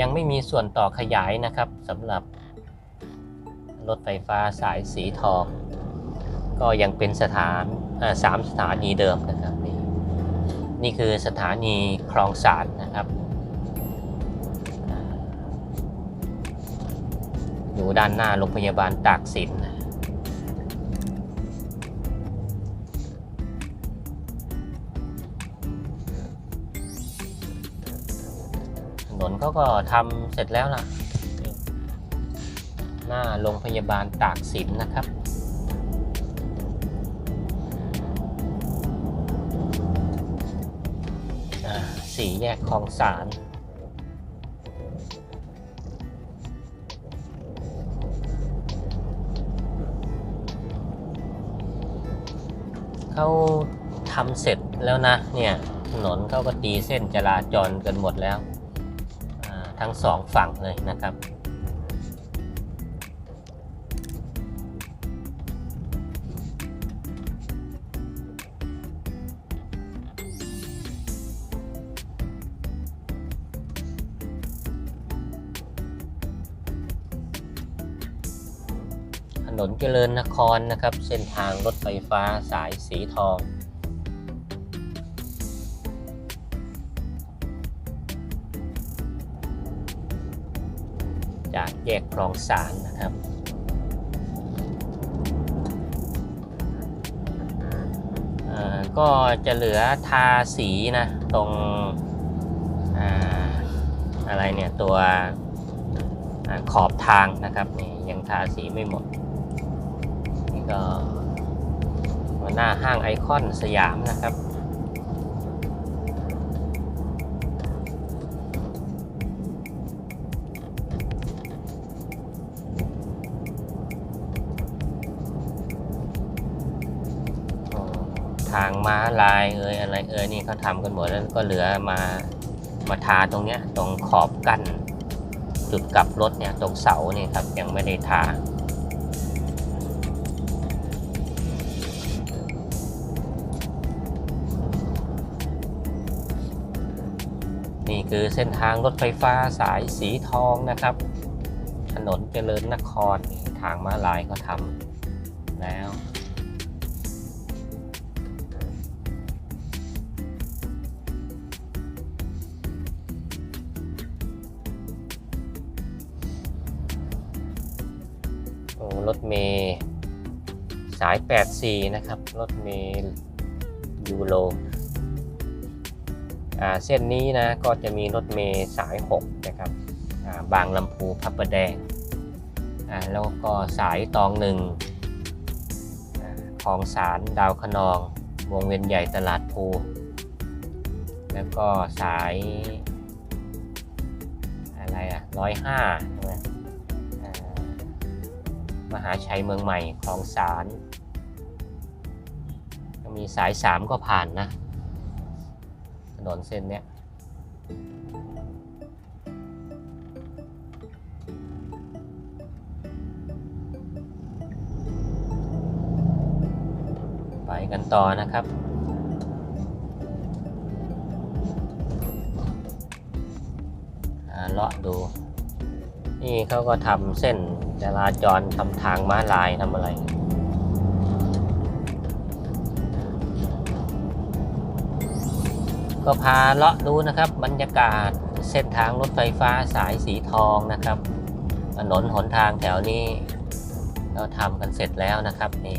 ยังไม่มีส่วนต่อขยายนะครับสำหรับรถไฟฟ้าสายสีทอง ก็ยังเป็นสถานสามสถานีเดิมนะครับนี่นี่คือสถานีคลองสารนะครับอ่าอยู่ด้านหน้าโรงพยาบาลตากสินนะ เขาก็ทำเสร็จแล้วล่ะนี่หน้าโรงพยาบาลตากสินนะครับ สี่แยกคลองสารเขาทำเสร็จแล้วนะ เนี่ยถนนเขาก็ตีเส้นจราจรกันหมดแล้ว ทั้งสองฝั่งเลยนะครับ ถนนเจริญนครนะครับ เส้นทางรถไฟฟ้าสายสีทอง แยกคลองสารนะครับ ก็จะเหลือทาสีนะ ตรงอ่าอะไรเนี่ย ตัวอขอบทางนะครับนี่ยังทาสีไม่หมด นี่ก็หน้าห้างไอคอนสยามนะครับ ม้าลายเอ่ยอะไรเอ่ยนี่เขาทำกันหมดแล้วก็เหลือมามาทาตรงเนี้ยตรงขอบกั้นจุดกลับรถเนี่ยตรงเสาเนี่ยครับยังไม่ได้ทานี่คือเส้นทางรถไฟฟ้าสายสีทองนะครับ ถนนเจริญนครทางม้าลายเขาทำแล้ว โอ้รถเมย์สาย 84 นะครับ รถเมย์ยูโรเส้นนี้นะก็จะมีรถเมย์สาย 6 นะครับาบางลำพูพระประแดงแล้วก็สายตองหนึ่งคลองสารดาวขนอง วงเวียนใหญ่ตลาดภูแล้วก็สายอะไรอะร้อยห้าใช่ไหมอ่า มหาชัยเมืองใหม่คลองสารก็มีสายสามก็ผ่านนะถนนเส้นเนี้ยไปกันต่อนะครับเลาะดู นี่เขาก็ทำเส้น จราจรทำทางม้าลายทำอะไรก็พาเลาะดูนะครับบรรยากาศเส้นทางรถไฟฟ้าสายสีทองนะครับถนนหนทางแถวนี้เราทำกันเสร็จแล้วนะครับนี่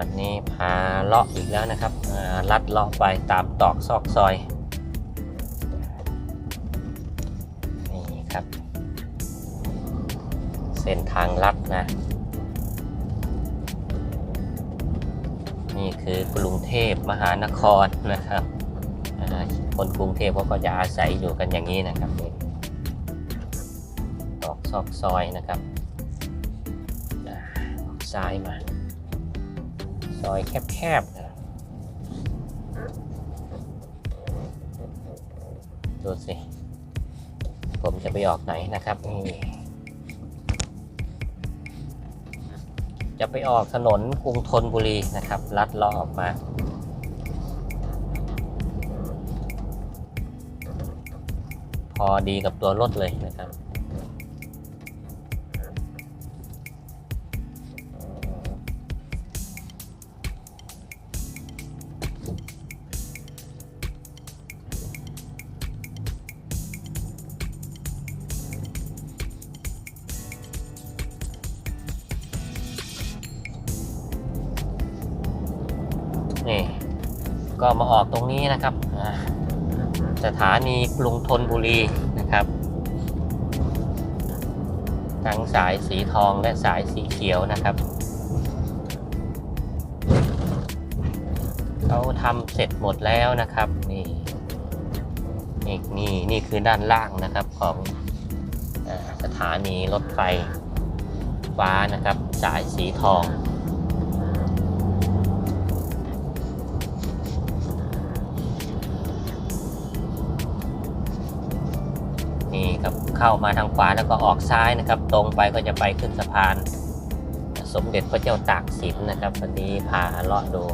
วันนี้พาเลาะอีกแล้วนะครับลัดเลาะไปตามตอกซอกซอยนี่ครับ เส้นทางลัดนะ นี่คือกรุงเทพมหานครนะครับคนกรุงเทพเขาก็จะอาศัยอยู่กันอย่างนี้นะครับนี่ซอกซอยนะครับอ่าอกซ้ายมา อยแคบๆนะดูสิ ผมจะไปออกไหนนะครับนี่จะไปออกถนนกรุงธนบุรีนะครับ ลัดเลาะออกมาพอดีกับตัวรถเลยนะครับ ก็มาออกตรงนี้นะครับ สถานีกรุงธนบุรีนะครับ ทั้งสายสีทองและสายสีเขียวนะครับเขาทำเสร็จหมดแล้วนะครับนี่นี่นี่นี่คือด้านล่างนะครับของสถานีรถไฟฟ้านะครับ สายสีทอง เข้ามาทางขวาแล้วก็ออกซ้ายนะครับ ตรงไปก็จะไปขึ้นสะพาน สมเด็จพระเจ้าตากสินนะครับวันนี้พาเลาะดู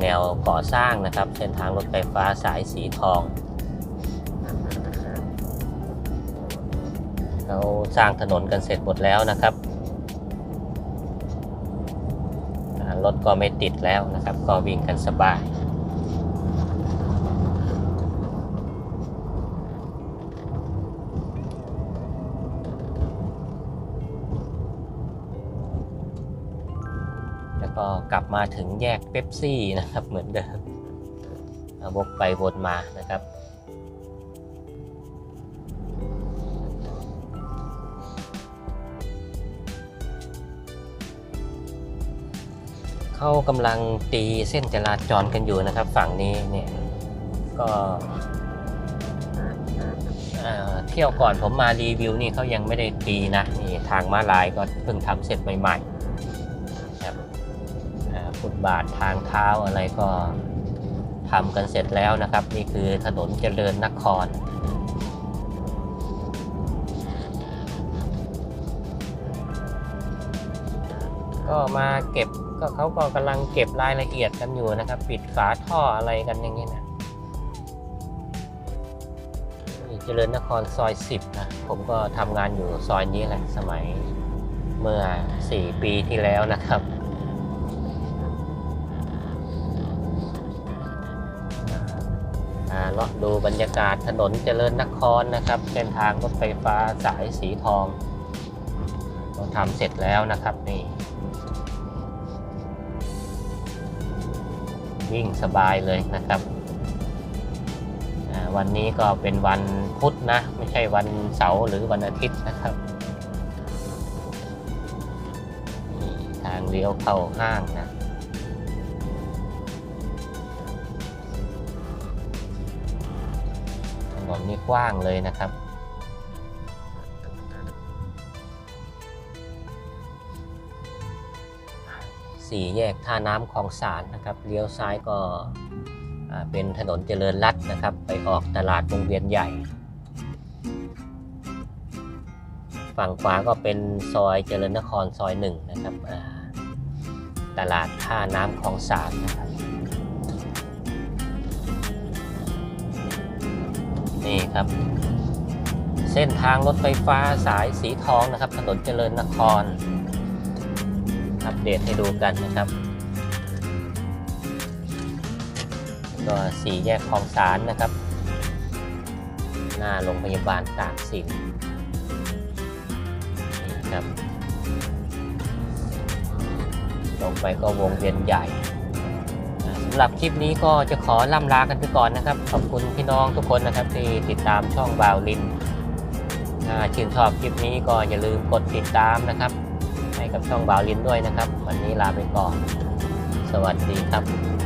แนวก่อสร้างนะครับ เส้นทางรถไฟฟ้าสายสีทองเขาสร้างถนนกันเสร็จหมดแล้วนะครับรถก็ไม่ติดแล้วนะครับ ก็วิ่งกันสบาย แล้ว ก็กลับมาถึงแยกเป๊ปซี่นะครับเหมือนเดิมวกไปวนมานะครับ เขากำลังตีเส้นจราจรกันอยู่นะครับ ฝั่งนี้เนี่ยก็เที่ยวก่อนผมมารีวิวนี่เขายังไม่ได้ตีนะนี่ทางม้าลายก็เพิ่งทำเสร็จใหม่ๆครับอ่า ฟุตบาททางเท้าอะไรก็ทำกันเสร็จแล้วนะครับ นี่คือถนนเจริญนคร ก็มาเก็บก็เขาก็กำลังเก็บรายละเอียดกันอยู่นะครับ ปิดฝาท่ออะไรกันอย่างนี้นะนี่เจริญนครซอย 10 นะ ผมก็ทำงานอยู่ซอยนี้แหละสมัยเมื่อ 4 ปีที่แล้วนะครับ เลาะดูบรรยากาศถนนเจริญนครนะครับ เส้นทางรถไฟฟ้าสายสีทองเราทำเสร็จแล้วนะครับนี่ วิ่งสบายเลยนะครับ วันนี้ก็เป็นวันพุธนะ ไม่ใช่วันเสาร์หรือวันอาทิตย์นะครับทางเลี้ยวเข้าห้างนะ นนนี่กว้างเลยนะครับ สี่แยกท่าน้ำคลองสารนะครับ เลี้ยวซ้ายก็เป็นถนนเจริญรัตนะครับ ไปออกตลาดวงเวียนใหญ่ ฝั่งขวาก็เป็นซอยเจริญนครซอยหนึ่งนะครับ ตลาดท่าน้ำคลองสารนะครับ นี่ครับ เส้นทางรถไฟฟ้าสายสีทองนะครับ ถนนเจริญนคร อัปเดตให้ดูกันนะครับก็สี่แยกคลองสารนะครับ หน้าโรงพยาบาลตากสินนี่ครับ ลงไปก็วงเวียนใหญ่ำหรับคลิปนี้ก็จะขอล่ำลากันไปก่อนนะครับ ขอบคุณพี่น้องทุกคนนะครับ ที่ติดตามช่องบาวลินถ้าชื่นชอบคลิปนี้ก็อย่าลืมกดติดตามนะครับ ให้กับช่องบาวลินด้วยนะครับ วันนี้ลาไปก่อน สวัสดีครับ